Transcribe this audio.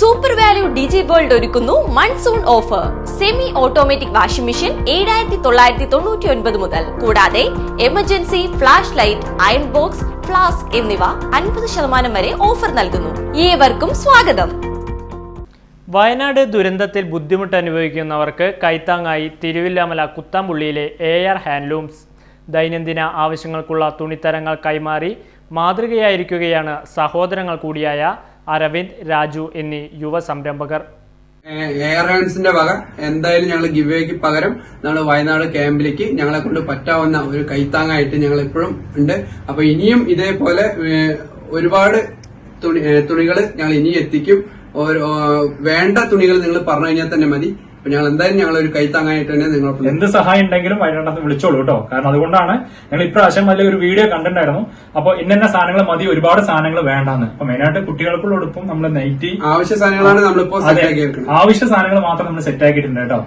Super value digi world ഒരുക്കുന്നു monsoon offer semi automatic washing machine ഏഴായിരത്തി തൊള്ളായിരത്തി തൊണ്ണൂറ്റി ഒൻപത് മുതൽ. കൂടാതെ emergency flash light iron box flask എന്നിവ അൻപത് ശതമാനം വരെ ഓഫർ നൽകുന്നു. ഏവർക്കും സ്വാഗതം. വയനാട് ദുരന്തത്തിൽ ബുദ്ധിമുട്ട് അനുഭവിക്കുന്നവർക്ക് കൈത്താങ്ങായി തിരുവില്ലാമല കുത്താമ്പുള്ളിയിലെ എ ആർ ഹാൻഡ്ലൂംസ് ദൈനംദിന ആവശ്യങ്ങൾക്കുള്ള തുണിത്തരങ്ങൾ കൈമാറി മാതൃകയായിരിക്കുകയാണ് സഹോദരങ്ങൾ കൂടിയായ അരവിന്ദ് രാജു എന്നീ യുവ സംരംഭകർ. എയർലൈൻസിന്റെ വക എന്തായാലും ഞങ്ങൾ ഗിവേക്ക് പകരം ഞങ്ങൾ വയനാട് ക്യാമ്പിലേക്ക് ഞങ്ങളെ കൊണ്ട് പറ്റാവുന്ന ഒരു കൈത്താങ്ങായിട്ട് ഞങ്ങൾ എപ്പോഴും ഉണ്ട്. അപ്പൊ ഇനിയും ഇതേപോലെ ഒരുപാട് തുണി തുണികൾ ഞങ്ങൾ ഇനി എത്തിക്കും. വേണ്ട തുണികൾ നിങ്ങൾ പറഞ്ഞു കഴിഞ്ഞാൽ തന്നെ മതി. അപ്പൊ ഞങ്ങൾ എന്തായാലും ഞങ്ങൾ ഒരു കൈത്താങ്ങായിട്ട് തന്നെ നിങ്ങൾ എന്ത് സഹായം ഉണ്ടെങ്കിലും വയനാട്ടിൽ വിളിച്ചോളൂ കേട്ടോ. കാരണം അതുകൊണ്ടാണ് ഞങ്ങൾ ഇപ്രാവശ്യം അതിൽ ഒരു വീഡിയോ കണ്ടിട്ടുണ്ടായിരുന്നു. അപ്പൊ ഇന്ന സാധനങ്ങൾ മതി ഒരുപാട് സാധനങ്ങൾ വേണ്ടാന്ന്. അപ്പൊ മെയിനായിട്ട് കുട്ടികൾക്കുള്ള ഉടുപ്പും നമ്മൾ നൈറ്റി ആവശ്യ സാധനങ്ങളാണ് നമ്മളിപ്പോ ആവശ്യ സാധനങ്ങൾ മാത്രം നമ്മൾ സെറ്റ് ആക്കിയിട്ടുണ്ട് കേട്ടോ.